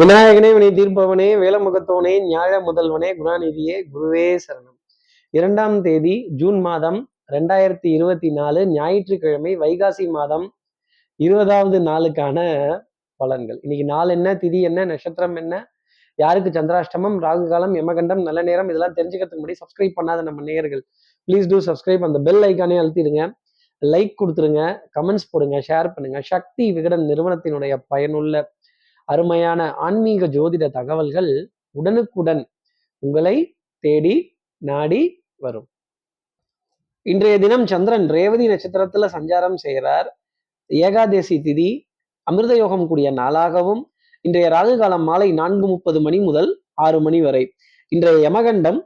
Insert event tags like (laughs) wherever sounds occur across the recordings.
விநாயகனே வினை தீர்ப்பவனே வேலமுகத்தோனே ஞாழ முதல்வனே குணாநிதியே குருவே சரணம். இரண்டாம் தேதி ஜூன் மாதம் ரெண்டாயிரத்தி இருபத்தி நாலு ஞாயிற்றுக்கிழமை வைகாசி மாதம் இருபதாவது நாளுக்கான பலன்கள். இன்னைக்கு நாள் என்ன திதி என்ன நட்சத்திரம் என்ன யாருக்கு சந்திராஷ்டமம் ராகு காலம் யமகண்டம் நல்ல நேரம் இதெல்லாம் தெரிஞ்சுக்கிறதுக்கு முன்னாடி சப்ஸ்கிரைப் பண்ணாத நம்ம நேயர்கள் ப்ளீஸ் டூ சப்ஸ்கிரைப் அந்த பெல் ஐக்கானே அழுத்திடுங்க. லைக் கொடுத்துருங்க கமெண்ட்ஸ் போடுங்க ஷேர் பண்ணுங்க. சக்தி விகடன் நிறுவனத்தினுடைய பயனுள்ள அருமையான ஆன்மீக ஜோதிட தகவல்கள் உடனுக்குடன் உங்களை தேடி நாடி வரும். இன்றைய தினம் சந்திரன் ரேவதி நட்சத்திரத்துல சஞ்சாரம் செய்கிறார். ஏகாதேசி திதி அமிர்த யோகம் கூடிய நாளாகவும் இன்றைய ராகு காலம் மாலை நான்கு முப்பது மணி முதல் ஆறு மணி வரை. இன்றைய யமகண்டம்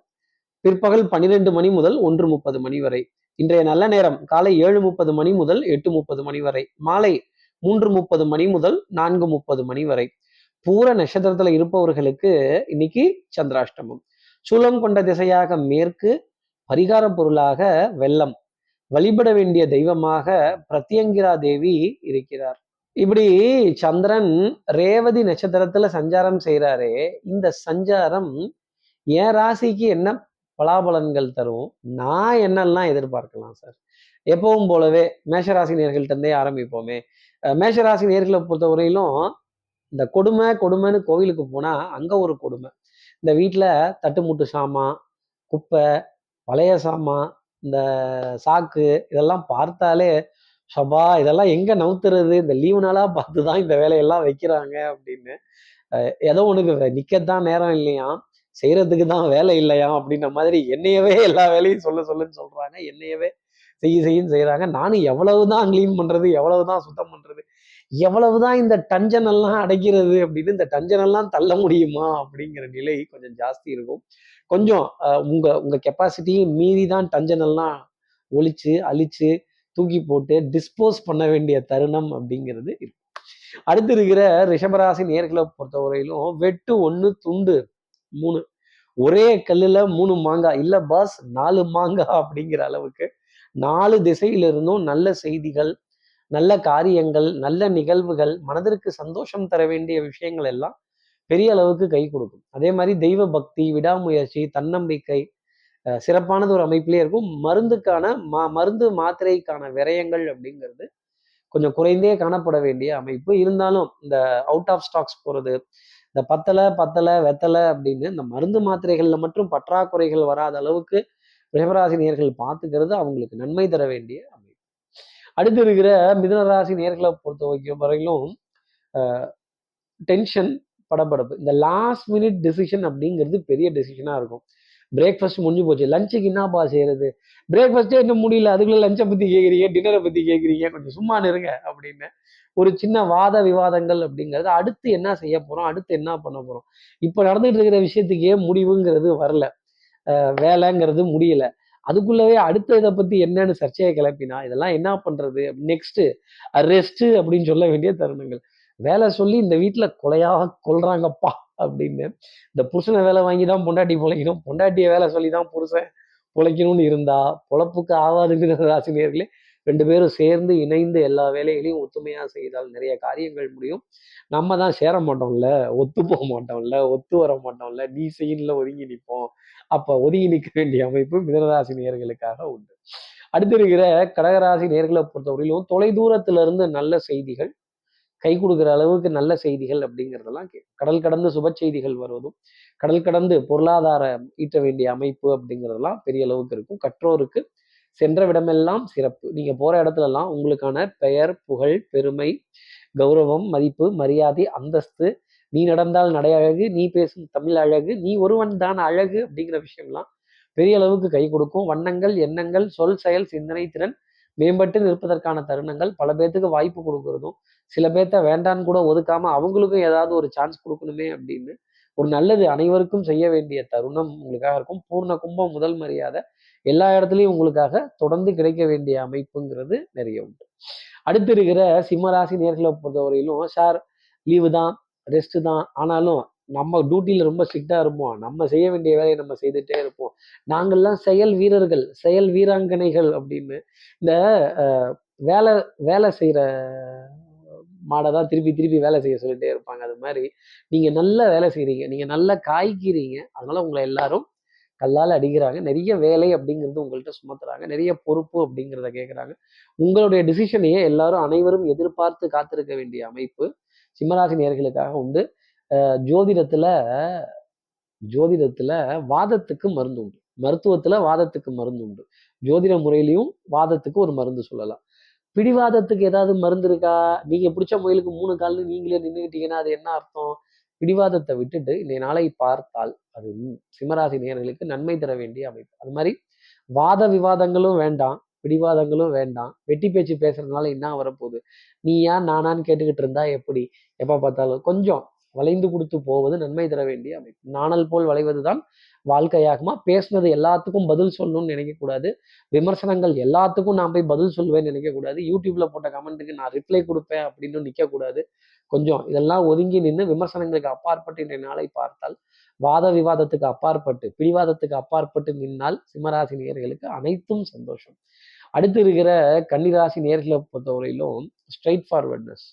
பிற்பகல் பன்னிரெண்டு மணி முதல் ஒன்று முப்பது மணி வரை. இன்றைய நல்ல நேரம் காலை ஏழு முப்பது மணி முதல் எட்டு முப்பது மணி வரை. மாலை மூன்று முப்பது மணி முதல் நான்கு முப்பது மணி வரை. பூர நட்சத்திரத்துல இருப்பவர்களுக்கு இன்னைக்கு சந்திராஷ்டமம். சூலம் கொண்ட திசையாக மேற்கு பரிகார பொருளாக வெள்ளம். வழிபட வேண்டிய தெய்வமாக பிரத்யங்கிரா தேவி இருக்கிறார். இப்படி சந்திரன் ரேவதி நட்சத்திரத்துல சஞ்சாரம் செய்யறாரே இந்த சஞ்சாரம் என் ராசிக்கு என்ன பலாபலன்கள் தருவோம். நான் என்னெல்லாம் எதிர்பார்க்கலாம் சார்? எப்பவும் போலவே மேஷராசி நேர்கள்ட்டே இருந்தே ஆரம்பிப்போமே மேஷராசி நேர்களை பொறுத்தவரையிலும் இந்த கொடுமை கொடுமைன்னு கோவிலுக்கு போனால் அங்கே ஒரு கொடுமை. இந்த வீட்டில் தட்டுமுட்டு சாமான் குப்பை பழைய சாமான் இந்த சாக்கு இதெல்லாம் பார்த்தாலே சபா இதெல்லாம் எங்கே நவுத்துறது? இந்த லீவு நாளாக பார்த்து தான் இந்த வேலையெல்லாம் வைக்கிறாங்க அப்படின்னு. ஏதோ உனக்கு நிற்கத்தான் நேரம் இல்லையா செய்யறதுக்கு தான் வேலை இல்லையா அப்படின்ற மாதிரி என்னையவே எல்லா வேலையும் சொல்ல சொல்லுன்னு சொல்றாங்க. என்னையவே செய்ய செய்யும் செய்யறாங்க நானும் எவ்வளவுதான் க்ளீன் பண்றது எவ்வளவுதான் சுத்தம் பண்றது எவ்வளவுதான் இந்த டஞ்சன் எல்லாம் அடைக்கிறது அப்படின்னு இந்த டஞ்சன் எல்லாம் தள்ள முடியுமா அப்படிங்கிற நிலை கொஞ்சம் ஜாஸ்தி இருக்கும். கொஞ்சம் அஹ், உங்க உங்க கெப்பாசிட்டியும் மீறி தான் டஞ்சன் எல்லாம் ஒழிச்சு அழிச்சு தூக்கி போட்டு டிஸ்போஸ் பண்ண வேண்டிய தருணம் அப்படிங்கிறது இருக்கும். அடுத்து இருக்கிற ரிஷபராசி நேர்களை பொறுத்தவரையிலும் வெட்டு ஒன்று துண்டு மூணு ஒரே கல்லுல மூணு மாங்காய் இல்ல பாஸ் நாலு மாங்காய் அப்படிங்கிற அளவுக்கு நாலு திசையில இருந்தும் நல்ல செய்திகள் நல்ல காரியங்கள் நல்ல நிகழ்வுகள் மனதிற்கு சந்தோஷம் தர வேண்டிய விஷயங்கள் எல்லாம் பெரிய அளவுக்கு கை கொடுக்கும். அதே மாதிரி தெய்வ பக்தி விடாமுயற்சி தன்னம்பிக்கை சிறப்பானது ஒரு அமைப்பிலே இருக்கும். மருந்துக்கான மா மருந்து மாத்திரைக்கான விரயங்கள் அப்படிங்கிறது கொஞ்சம் குறைந்தே காணப்பட வேண்டிய அமைப்பு. இருந்தாலும் இந்த அவுட் ஆஃப் ஸ்டாக்ஸ் போறது இந்த பத்தலை பத்தலை வெத்தலை அப்படின்னு இந்த மருந்து மாத்திரைகள்ல மட்டும் பற்றாக்குறைகள் வராத அளவுக்கு ரிஷபராசி நேர்கள் பார்த்துக்கிறது அவங்களுக்கு நன்மை தர வேண்டிய அமைப்பு. அடுத்து இருக்கிற மிதனராசி நேர்களை பொறுத்த வரைக்கும் வரையிலும் டென்ஷன் படபடப்பு. இந்த லாஸ்ட் மினிட் டெசிஷன் அப்படிங்கிறது பெரிய டெசிஷனா இருக்கும். பிரேக்ஃபாஸ்ட் முடிஞ்சு போச்சு. லஞ்சுக்கு என்னப்பா செய்யறது பிரேக்ஃபாஸ்ட்டே இன்னும் முடியல. அதுக்குள்ள லஞ்சை பத்தி கேட்குறீங்க டின்னரை பத்தி கேட்குறீங்க கொஞ்சம் சும்மா இருங்க அப்படின்னு ஒரு சின்ன வாத விவாதங்கள் அப்படிங்கிறது அடுத்து என்ன செய்ய போறோம்? அடுத்து என்ன பண்ண போறோம்? இப்போ நடந்துட்டு இருக்கிற விஷயத்துக்கே முடிவுங்கிறது வரல. வேலைங்கிறது முடியல. அதுக்குள்ளவே அடுத்த இதை பத்தி என்னன்னு சர்ச்சையை கிளப்பினா இதெல்லாம் என்ன பண்றது? நெக்ஸ்ட் ரெஸ்ட் அப்படின்னு சொல்ல வேண்டிய தருணங்கள். வேலை சொல்லி இந்த வீட்டுல கொலையாக கொள்றாங்கப்பா அப்படின்னு. இந்த புருஷனை வேலை வாங்கி தான் பொண்டாட்டி பிழைக்கணும். பொண்டாட்டிய வேலை சொல்லி தான் புருஷன் பிழைக்கணும்னு இருந்தா பொழப்புக்கு ஆகாதுங்கிற ராசினியர்களே (laughs) ரெண்டு பேரும் சேர்ந்து இணைந்து எல்லா வேலைகளையும் ஒத்துமையாக செய்தால் நிறைய காரியங்கள் முடியும். நம்ம தான் சேர மாட்டோம்ல ஒத்து போக மாட்டோம்ல ஒத்து வர மாட்டோம்ல நீ செய்யல ஒதுங்கி நிற்போம் அப்போ ஒதுங்கி நிற்க வேண்டிய அமைப்பு மிதனராசி நேர்களுக்காக உண்டு. அடுத்து இருக்கிற கடகராசி நேர்களை பொறுத்தவரையிலும் தொலை இருந்து நல்ல செய்திகள் கை கொடுக்குற அளவுக்கு நல்ல செய்திகள் அப்படிங்கிறதெல்லாம் கே- கடல் கடந்து சுப செய்திகள் வருவதும் கடல் கடந்து பொருளாதார ஈட்ட வேண்டிய அமைப்பு அப்படிங்கிறதெல்லாம் பெரிய அளவுக்கு இருக்கும். கற்றோருக்கு சென்ற விடமெல்லாம் சிறப்பு. நீங்க போற இடத்துலலாம் உங்களுக்கான பெயர் புகழ் பெருமை கௌரவம் மதிப்பு மரியாதை அந்தஸ்து நீ நடந்தால் நடை அழகு நீ பேசும் தமிழ் அழகு நீ ஒருவன் தான் அழகு அப்படிங்கிற விஷயம்லாம் பெரிய அளவுக்கு கை கொடுக்கும். வண்ணங்கள் எண்ணங்கள் சொல் செயல் சிந்தனை திறன் மேம்பட்டு நிற்பதற்கான தருணங்கள் பல பேர்த்துக்கு வாய்ப்பு கொடுக்கறதும் சில பேர்த்த வேண்டான்னு கூட ஒதுக்காம அவங்களுக்கும் ஏதாவது ஒரு சான்ஸ் கொடுக்கணுமே அப்படின்னு ஒரு நல்லது அனைவருக்கும் செய்ய வேண்டிய தருணம் உங்களுக்காக இருக்கும். பூர்ண கும்பம் முதல் மரியாதை எல்லா இடத்துலையும் உங்களுக்காக தொடர்ந்து கிடைக்க வேண்டிய அமைப்புங்கிறது நிறைய உண்டு. அடுத்து இருக்கிற சிம்மராசி நேர்களை பொறுத்தவரையிலும் சார் லீவு தான் ரெஸ்ட் தான். ஆனாலும் நம்ம டியூட்டியில் ரொம்ப ஸ்ட்ரிக்டாக இருப்போம். நம்ம செய்ய வேண்டிய வேலையை நம்ம செய்துட்டே இருப்போம். நாங்கள்லாம் செயல் வீரர்கள் செயல் வீராங்கனைகள் அப்படின்னு இந்த வேலை வேலை செய்கிற மாடை தான் திருப்பி திருப்பி வேலை செய்ய சொல்லிட்டே இருப்பாங்க. அது மாதிரி நீங்கள் நல்லா வேலை செய்கிறீங்க நீங்கள் நல்லா காய்க்கிறீங்க. அதனால் உங்களை எல்லாரும் கல்லால் அடிக்கிறாங்க. நிறைய வேலை அப்படிங்கிறது உங்கள்கிட்ட சுமத்துறாங்க. நிறைய பொறுப்பு அப்படிங்கிறத கேட்குறாங்க உங்களுடைய டிசிஷனையே எல்லாரும் அனைவரும் எதிர்பார்த்து காத்திருக்க வேண்டிய அமைப்பு சிம்மராசி நேர்களுக்காக உண்டு. ஜோதிடத்துல ஜோதிடத்துல வாதத்துக்கு மருந்து உண்டு. மருத்துவத்துல வாதத்துக்கு மருந்து உண்டு. ஜோதிட முறையிலையும் வாதத்துக்கு ஒரு மருந்து சொல்லலாம். பிடிவாதத்துக்கு ஏதாவது மருந்து இருக்கா? நீங்க பிடிச்ச முயலுக்கு மூணு கால்னு நீங்களே நின்றுக்கிட்டீங்கன்னா அது என்ன அர்த்தம்? பிடிவாதத்தை விட்டுட்டு இன்றைய நாளை பார்த்தால் அது சிம்மராசி நேர்களுக்கு நன்மை தர வேண்டிய அமைப்பு. அது மாதிரி வாத விவாதங்களும் வேண்டாம் பிடிவாதங்களும் வேண்டாம். வெட்டி பேச்சு பேசுறதுனால என்ன வரப்போகுது? நீ ஏன் நானான்னு கேட்டுக்கிட்டு இருந்தா எப்படி? எப்ப பார்த்தாலும் கொஞ்சம் வளைந்து கொடுத்து போவது நன்மை தர வேண்டிய அமைப்பு. நாணல் போல் வளைவதுதான் வாழ்க்கையாகுமா? பேசுனது எல்லாத்துக்கும் பதில் சொல்லணும்னு நினைக்கக்கூடாது விமர்சனங்கள் எல்லாத்துக்கும் நான் போய் பதில் சொல்லுவேன்னு நினைக்கக்கூடாது யூடியூப்ல போட்ட கமெண்ட்டுக்கு நான் ரிப்ளை கொடுப்பேன் அப்படின்னு நிற்கக்கூடாது கொஞ்சம் இதெல்லாம் ஒதுங்கி நின்று விமர்சனங்களுக்கு அப்பாற்பட்டு இன்றைய நாளை பார்த்தால் வாத விவாதத்துக்கு அப்பாற்பட்டு பிடிவாதத்துக்கு அப்பாற்பட்டு நின்னால் சிம்மராசி நேர்களுக்கு அனைத்தும் சந்தோஷம். அடுத்து இருக்கிற கன்னிராசி நேர்களை பொறுத்தவரையிலும் ஸ்ட்ரைட் ஃபார்வர்ட்னஸ்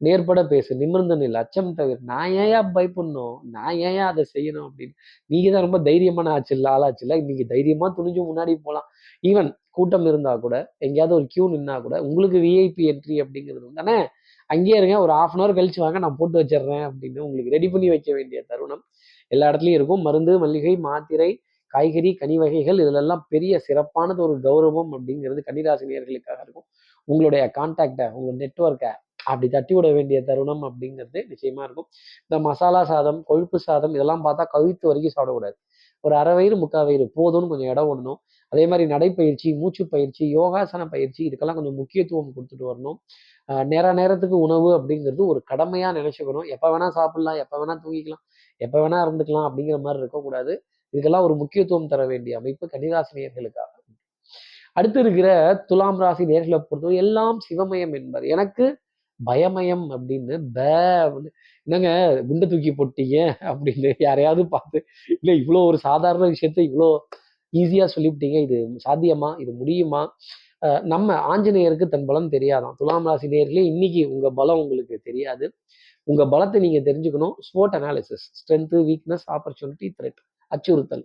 நேர்பட பேசு நிமிர்ந்து நில் அச்சம் தவிர. நான் ஏயா பயப்படணும்? நான் ஏன் அதை செய்யணும் அப்படின்னு. நீங்க தான் ரொம்ப தைரியமான ஆச்சு இல்லை ஆளாச்சு இல்லை இன்னைக்கு தைரியமா துணிஞ்சு முன்னாடி போகலாம் ஈவன் கூட்டம் இருந்தா கூட எங்கேயாவது ஒரு கியூ நின்னா கூட உங்களுக்கு விஐபி என்ட்ரி அப்படிங்கிறது தானே அங்கேயே இருங்க. ஒரு ஆஃப் அன் அவர் கழிச்சு வாங்க. நான் போட்டு வச்சிடுறேன் அப்படின்னு உங்களுக்கு ரெடி பண்ணி வைக்க வேண்டிய தருணம் எல்லா இடத்துலையும் இருக்கும். மருந்து மல்லிகை மாத்திரை காய்கறி கனி வகைகள் இதுலெல்லாம் பெரிய சிறப்பானது ஒரு கௌரவம் அப்படிங்கிறது கன்னிராசினியர்களுக்காக இருக்கும். உங்களுடைய கான்டாக்டை உங்கள் நெட்ஒர்க்கை அப்படி தட்டி விட வேண்டிய தருணம் அப்படிங்கிறது நிச்சயமா இருக்கும். இந்த மசாலா சாதம் கொழுப்பு சாதம் இதெல்லாம் பார்த்தா கவித்து வரைக்கும் சாப்பிடக்கூடாது. ஒரு அரை வயிறு முக்கால் வயிறு போதும்னு கொஞ்சம் இடம் விடணும். அதே மாதிரி நடைப்பயிற்சி மூச்சு பயிற்சி யோகாசன பயிற்சி இதுக்கெல்லாம் கொஞ்சம் முக்கியத்துவம் கொடுத்துட்டு வரணும். நேர நேரத்துக்கு உணவு அப்படிங்கிறது ஒரு கடமையாக நினைச்சுக்கணும். எப்போ வேணால் சாப்பிடலாம் எப்போ வேணால் தூங்கிக்கலாம் எப்போ வேணால் இருந்துக்கலாம் அப்படிங்கிற மாதிரி இருக்கக்கூடாது. இதுக்கெல்லாம் ஒரு முக்கியத்துவம் தர வேண்டிய அமைப்பு கன்னிராசினியர்களுக்காக. அடுத்து இருக்கிற துலாம் ராசி நேர்களை பொறுத்தவரை எல்லாம் சிவமயம் என்பது. எனக்கு பயமயம் அப்படின்னு பே என்னங்க குண்டை தூக்கி போட்டீங்க அப்படின்னு யாரையாவது பார்த்து இல்லை இவ்வளோ ஒரு சாதாரண விஷயத்த இவ்வளோ ஈஸியாக சொல்லிவிட்டீங்க. இது சாத்தியமா? இது முடியுமா? நம்ம ஆஞ்சநேயருக்கு தன் பலம் தெரியாதான். துலாம் ராசி நேர்களே இன்னைக்கு உங்கள் பலம் உங்களுக்கு தெரியாது. உங்கள் பலத்தை நீங்கள் தெரிஞ்சுக்கணும். Sport analysis strength weakness opportunity threat அச்சுறுத்தல்.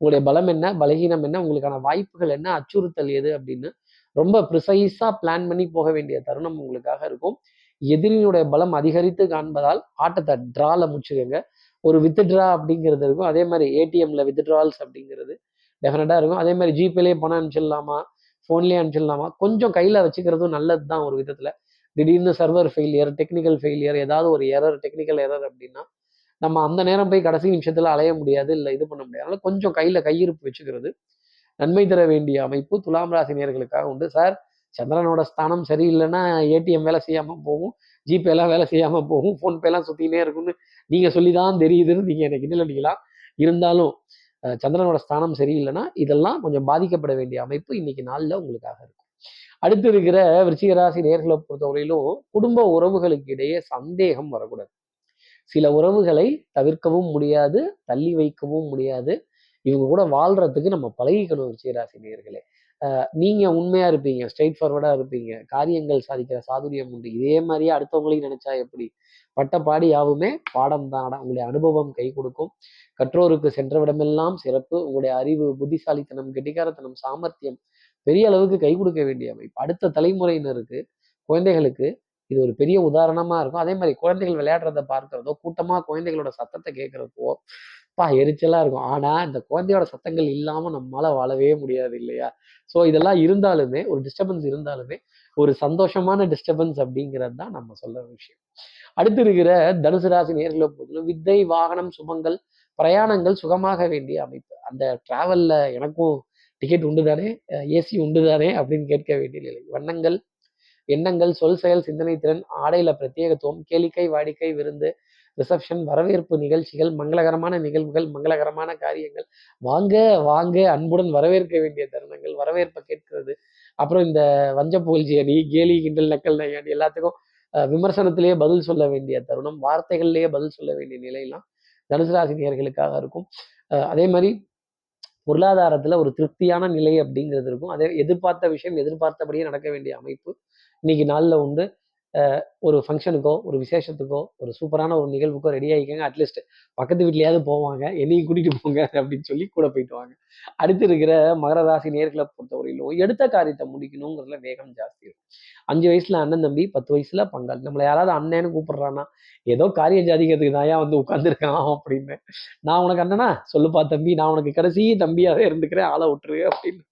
உங்களுடைய பலம் என்ன? பலகீனம் என்ன? உங்களுக்கான வாய்ப்புகள் என்ன? அச்சுறுத்தல் எது? அப்படின்னு ரொம்ப ப்ரிசைஸாக பிளான் பண்ணி போக வேண்டிய தருணம் உங்களுக்காக இருக்கும். எதிரியினுடைய பலம் அதிகரித்து காண்பதால் ஆட்டத்தை ட்ரால முடிச்சுக்கோங்க. ஒரு வித்ட்ரா அப்படிங்கிறது இருக்கும். அதே மாதிரி ஏடிஎம்ல வித்ட்ரால்ஸ் அப்படிங்கிறது டெஃபினட்டாக இருக்கும். அதே மாதிரி ஜிபேலேயே பணம் அனுப்பிச்சிடலாமா? ஃபோன்லேயே அனுப்பிச்சிடலாமா? கொஞ்சம் கையில் வச்சுக்கிறதும் நல்லது தான் ஒரு விதத்தில். திடீர்னு சர்வர் ஃபெயிலியர் டெக்னிக்கல் ஃபெயிலியர் ஏதாவது ஒரு எரர் டெக்னிக்கல் எரர் அப்படின்னா நம்ம அந்த நேரம் போய் கடைசி நிமிஷத்தில் அலைய முடியாது இல்லை இது பண்ண முடியாது. அதனால கொஞ்சம் கையில் கையிருப்பு வச்சுக்கிறது நன்மை தர வேண்டிய அமைப்பு துலாம் ராசி நேர்களுக்காக உண்டு. சார் சந்திரனோட ஸ்தானம் சரியில்லைன்னா ஏடிஎம் வேலை செய்யாமல் போகும் ஜிபேலாம் வேலை செய்யாமல் போகும் ஃபோன்பேலாம் சுற்றினே இருக்கும்னு நீங்கள் சொல்லி தான் தெரியுதுன்னு நீங்கள் எனக்கு இதில் அடிக்கலாம் இருந்தாலும் சந்திரனோட ஸ்தானம் சரியில்லைன்னா இதெல்லாம் கொஞ்சம் பாதிக்கப்பட வேண்டிய அமைப்பு இன்னைக்கு நாளில் உங்களுக்காக இருக்கும். அடுத்து இருக்கிற விருச்சிகராசி நேர்களை பொறுத்தவரையிலும் குடும்ப உறவுகளுக்கு இடையே சந்தேகம் வரக்கூடாது. சில உறவுகளை தவிர்க்கவும் முடியாது தள்ளி வைக்கவும் முடியாது. இவங்க கூட வாழ்றதுக்கு நம்ம பழகிக்கணும் விருச்சிகராசி நேர்களே நீங்க உண்மையா இருப்பீங்க ஸ்ட்ரெயிட் ஃபார்வர்டா இருப்பீங்க காரியங்கள் சாதிக்கிற சாதுரியம் உண்டு. இதே மாதிரியே அடுத்தவங்களையும் நினைச்சா எப்படி? பட்ட பாடி யாவுமே பாடம் தான் உங்களுடைய அனுபவம் கை கொடுக்கும். கற்றோருக்கு சென்றவிடமெல்லாம் சிறப்பு. உங்களுடைய அறிவு புத்திசாலித்தனம் கெட்டிக்காரத்தனம் சாமர்த்தியம் பெரிய அளவுக்கு கை கொடுக்க வேண்டிய அமைப்பு. அடுத்த தலைமுறையினருக்கு குழந்தைகளுக்கு இது ஒரு பெரிய உதாரணமா இருக்கும். அதே மாதிரி குழந்தைகள் விளையாடுறத பார்க்கறதோ கூட்டமா குழந்தைகளோட சத்தத்தை கேட்கறதுக்கோ அப்பா எரிச்சலா இருக்கும். ஆனா இந்த குழந்தையோட சத்தங்கள் இல்லாம நம்மளால வாழவே முடியாது இல்லையா? ஸோ இதெல்லாம் இருந்தாலுமே ஒரு டிஸ்டர்பன்ஸ் இருந்தாலுமே ஒரு சந்தோஷமான டிஸ்டர்பன்ஸ் அப்படிங்கிறது தான் நம்ம சொல்ல விஷயம். அடுத்து இருக்கிற தனுசு ராசி நேர்களை பொறுத்தவரை வித்தை வாகனம் சுமங்கள் பிரயாணங்கள் சுகமாக வேண்டிய அமைப்பு. அந்த டிராவல்ல எனக்கும் டிக்கெட் உண்டு தானே ஏசி உண்டு தானே அப்படின்னு கேட்க வேண்டிய நிலை. வண்ணங்கள் எண்ணங்கள் சொல் செயல் சிந்தனை திறன் ஆடையில பிரத்யேகத்துவம் கேளிக்கை வாடிக்கை விருந்து ரிசப்ஷன் வரவேற்பு நிகழ்ச்சிகள் மங்களகரமான நிகழ்வுகள் மங்களகரமான காரியங்கள். வாங்க வாங்க அன்புடன் வரவேற்க வேண்டிய தருணங்கள் வரவேற்பை கேட்கிறது. அப்புறம் இந்த வஞ்ச புகழ்ச்சி அணி கேலி கிண்டல் நக்கல் அணி எல்லாத்துக்கும் விமர்சனத்திலேயே பதில் சொல்ல வேண்டிய தருணம் வார்த்தைகள்லேயே பதில் சொல்ல வேண்டிய நிலையெல்லாம் தனுசு ராசினியர்களுக்காக இருக்கும். அதே மாதிரி பொருளாதாரத்துல ஒரு திருப்தியான நிலை அப்படிங்கிறது இருக்கும். அதே எதிர்பார்த்த விஷயம் எதிர்பார்த்தபடியே நடக்க வேண்டிய அமைப்பு இன்னைக்கு நாளில் உண்டு. ஒரு ஃபங்க்ஷனுக்கோ ஒரு விசேஷத்துக்கோ ஒரு சூப்பரான ஒரு நிகழ்வுக்கோ ரெடி ஆகிக்கங்க. அட்லீஸ்ட் பக்கத்து வீட்லையாவது போவாங்க. என்னையும் கூட்டிட்டு போங்க அப்படின்னு சொல்லி கூட போயிட்டு வாங்க. அடுத்து இருக்கிற மகர ராசி நேர்களை பொறுத்தவரையிலும் எடுத்த காரியத்தை முடிக்கணுங்கிறதுல வேகம் ஜாஸ்தி இருக்கும். அஞ்சு வயசுல அண்ணன் தம்பி பத்து வயசுல பங்காளி. நம்மளை யாராவது அண்ணன்னு கூப்பிடுறான்னா ஏதோ காரிய ஜாதிக்கிறதுக்கு தான் ஏன் வந்து உட்காந்துருக்கான் அப்படின்னு. நான் உனக்கு அண்ணனா? சொல்லுப்பா தம்பி. நான் உனக்கு கடைசி தம்பியாவே இருந்துக்கிறேன். ஆளை விட்டுரு அப்படின்னு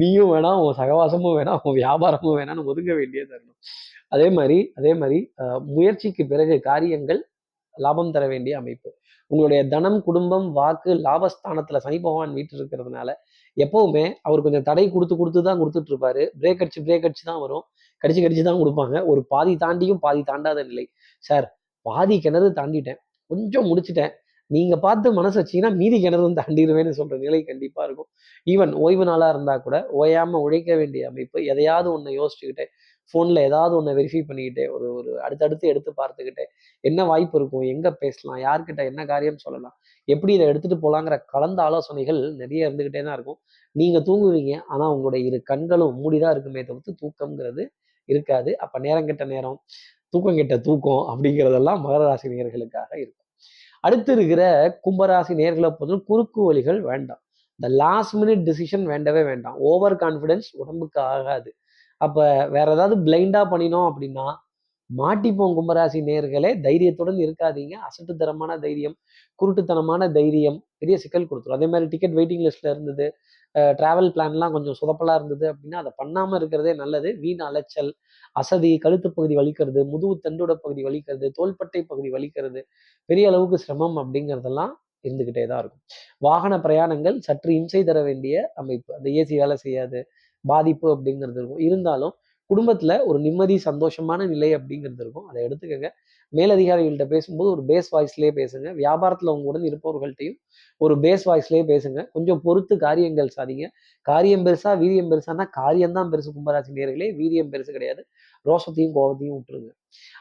நீயும் வேணாம் உன் சகவாசமும் வேணாம் உன் வியாபாரமும் வேணாம்னு ஒதுங்க வேண்டிய தருணம் அதே மாதிரி அதே மாதிரி முயற்சிக்கு பிறகு காரியங்கள் லாபம் தர வேண்டிய அமைப்பு. உங்களுடைய தனம் குடும்பம் வாக்கு லாபஸ்தானத்துல சனி பகவான் வீட்டு இருக்கிறதுனால எப்பவுமே அவர் கொஞ்சம் தடை கொடுத்து கொடுத்து தான் கொடுத்துட்டு இருப்பாரு பிரேக் அடிச்சு பிரேக் அடிச்சு தான் வரும். கடிச்சு கடிச்சு தான் கொடுப்பாங்க. ஒரு பாதி தாண்டியும் பாதி தாண்டாத நிலை. சார் பாதி கிணறு தாண்டிட்டேன். கொஞ்சம் முடிச்சிட்டேன். நீங்க பார்த்து மனசு வச்சிங்கன்னா மீதி கிணறும் தாண்டிடுவேன்னு சொல்ற நிலை கண்டிப்பா இருக்கும். ஈவன் ஓய்வு நாளா இருந்தா கூட ஓயாம உழைக்க வேண்டிய அமைப்பு எதையாவது ஒண்ணு யோசிச்சுக்கிட்டே ஃபோன்ல ஏதாவது ஒண்ணு வெரிஃபை பண்ணிக்கிட்டே ஒரு ஒரு அடுத்தடுத்து எடுத்து பார்த்துக்கிட்டே என்ன வாய்ப்பு இருக்கும் எங்க பேசலாம் யார்கிட்ட என்ன காரியம் சொல்லலாம் எப்படி இதை எடுத்துட்டு போகலாங்கிற கலந்த ஆலோசனைகள் நிறைய இருந்துகிட்டே தான் இருக்கும். நீங்க தூங்குவீங்க ஆனா உங்களுடைய இரு கண்களும் மூடிதான் இருக்குமே தவிர்த்து தூக்கம்ங்கிறது இருக்காது. அப்ப நேரம் கெட்ட நேரம் தூக்கம் கெட்ட தூக்கம் அப்படிங்கிறதெல்லாம் மகர ராசினியர்களுக்காக இருக்கும். அடுத்து இருக்கிற கும்பராசி நேர்களை பொறுத்தவரை குறுக்கு வழிகள் வேண்டாம். இந்த லாஸ்ட் மினிட் டிசிஷன் வேண்டவே வேண்டாம். ஓவர் கான்ஃபிடென்ஸ் உடம்புக்கு ஆகாது. அப்போ வேற ஏதாவது பிளைண்டாக பண்ணினோம் அப்படின்னா மாட்டிப்போம் கும்பராசி நேர்களே. தைரியத்துடன் இருக்காதீங்க. அசட்டுத்தனமான தைரியம் குருட்டுத்தனமான தைரியம் பெரிய சிக்கல் கொடுத்துரும். அதே மாதிரி டிக்கெட் வெயிட்டிங் லிஸ்ட்ல இருந்தது டிராவல் பிளான்லாம் கொஞ்சம் சுதப்பலாக இருந்தது அப்படின்னா அதை பண்ணாமல் இருக்கிறதே நல்லது. வீண் அலைச்சல் அசதி கழுத்து பகுதி வலிக்கிறது முதுகு தண்டோட பகுதி வலிக்கிறது தோள்பட்டை பகுதி வலிக்கிறது பெரிய அளவுக்கு சிரமம் அப்படிங்கிறதெல்லாம் இருந்துக்கிட்டே தான் இருக்கும். வாகன பிரயாணங்கள் சற்று இம்சை தர வேண்டிய அமைப்பு. அந்த ஏசி வேலை செய்யாது பாதிப்பு அப்படிங்கிறது இருக்கும். இருந்தாலும் குடும்பத்தில் ஒரு நிம்மதி சந்தோஷமான நிலை அப்படிங்கிறது இருக்கும். அதை எடுத்துக்கங்க. மேலதிகாரிகள்கிட்ட பேசும்போது ஒரு பேஸ் வாய்ஸ்லயே பேசுங்க. வியாபாரத்துல உங்களுடன் இருப்பவர்கள்ட்டையும் ஒரு பேஸ் வாய்ஸ்லயே பேசுங்க. கொஞ்சம் பொறுத்து காரியங்கள் சாதிங்க காரியம் பெருசா வீரியம் பெருசானா காரியம் தான் பெருசு கும்பராசி நேர்களே. வீரியம் பெருசு கிடையாது. ரோஷத்தையும் கோபத்தையும் விட்டுருங்க.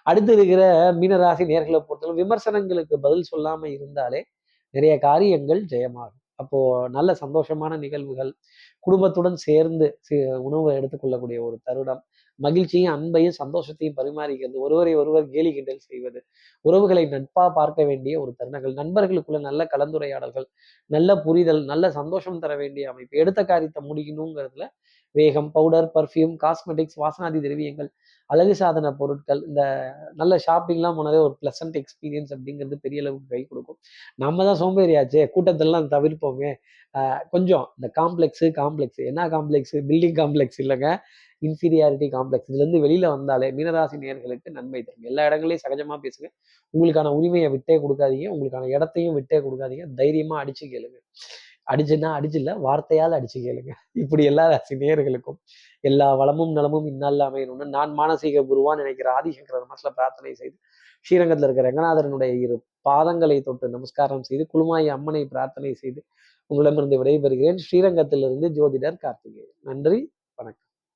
அடுத்து இருக்கிற மீனராசி நேர்களை பொறுத்தவரை விமர்சனங்களுக்கு பதில் சொல்லாம இருந்தாலே நிறைய காரியங்கள் ஜெயமாகும். அப்போ நல்ல சந்தோஷமான நிகழ்வுகள் குடும்பத்துடன் சேர்ந்து சி- உணவை எடுத்துக்கொள்ளக்கூடிய ஒரு தருணம் மகிழ்ச்சியும் அன்பையும் சந்தோஷத்தையும் பரிமாறிக்கிறது. ஒருவரை ஒருவர் கேலி கிண்டல் செய்வது. உறவுகளை நட்பா பார்க்க வேண்டிய ஒரு தருணங்கள். நண்பர்களுக்குள்ள நல்ல கலந்துரையாடல்கள் நல்ல புரிதல் நல்ல சந்தோஷம் தர வேண்டிய அமைப்பு. எடுத்த காரியத்தை முடிக்கணுங்கிறதுல வேகம் பவுடர் பர்ஃப்யூம் காஸ்மெட்டிக்ஸ் வாசனாதி திரவியங்கள் அழகு சாதன பொருட்கள் இந்த நல்ல ஷாப்பிங்லாம் போனதே ஒரு ப்ளசன்ட் எக்ஸ்பீரியன்ஸ் அப்படிங்கிறது பெரிய அளவுக்கு கை கொடுக்கும். நம்ம தான் சோம்பேறியாச்சே கூட்டத்தெல்லாம் தவிர்ப்போமே. கொஞ்சம் இந்த காம்ப்ளெக்ஸு காம்ப்ளெக்ஸ் என்ன காம்ப்ளெக்ஸு பில்டிங் காம்ப்ளெக்ஸ் இல்லைங்க. இன்ஃபீரியாரிட்டி காம்ப்ளெக்ஸ் இதுலேருந்து வெளியில் வந்தாலே மீனராசி நேர்களுக்கு நன்மை தரும். எல்லா இடங்களையும் சகஜமாக பேசுங்க. உங்களுக்கான உரிமையை விட்டே கொடுக்காதீங்க. உங்களுக்கான இடத்தையும் விட்டே கொடுக்காதீங்க. தைரியமாக அடிச்சு கேளுங்க. அடிச்சுன்னா அடிச்சில்ல வார்த்தையால் அடிச்சு கேளுங்க. இப்படி எல்லா ராசி நேர்களுக்கும் எல்லா வளமும் நலமும் இந்நாளில் அமையணும்னு நான் மானசீக குருவான்னு நினைக்கிற ஆதிசங்கர மனசுல பிரார்த்தனை செய்து ஸ்ரீரங்கத்தில் இருக்கிற ரங்கநாதரனுடைய இரு பாதங்களை தொட்டு நமஸ்காரம் செய்து குழுமாயி அம்மனை பிரார்த்தனை செய்து உங்களிடமிருந்து விடைபெறுகிறேன். ஸ்ரீரங்கத்திலிருந்து ஜோதிடர் கார்த்திகேயன். நன்றி.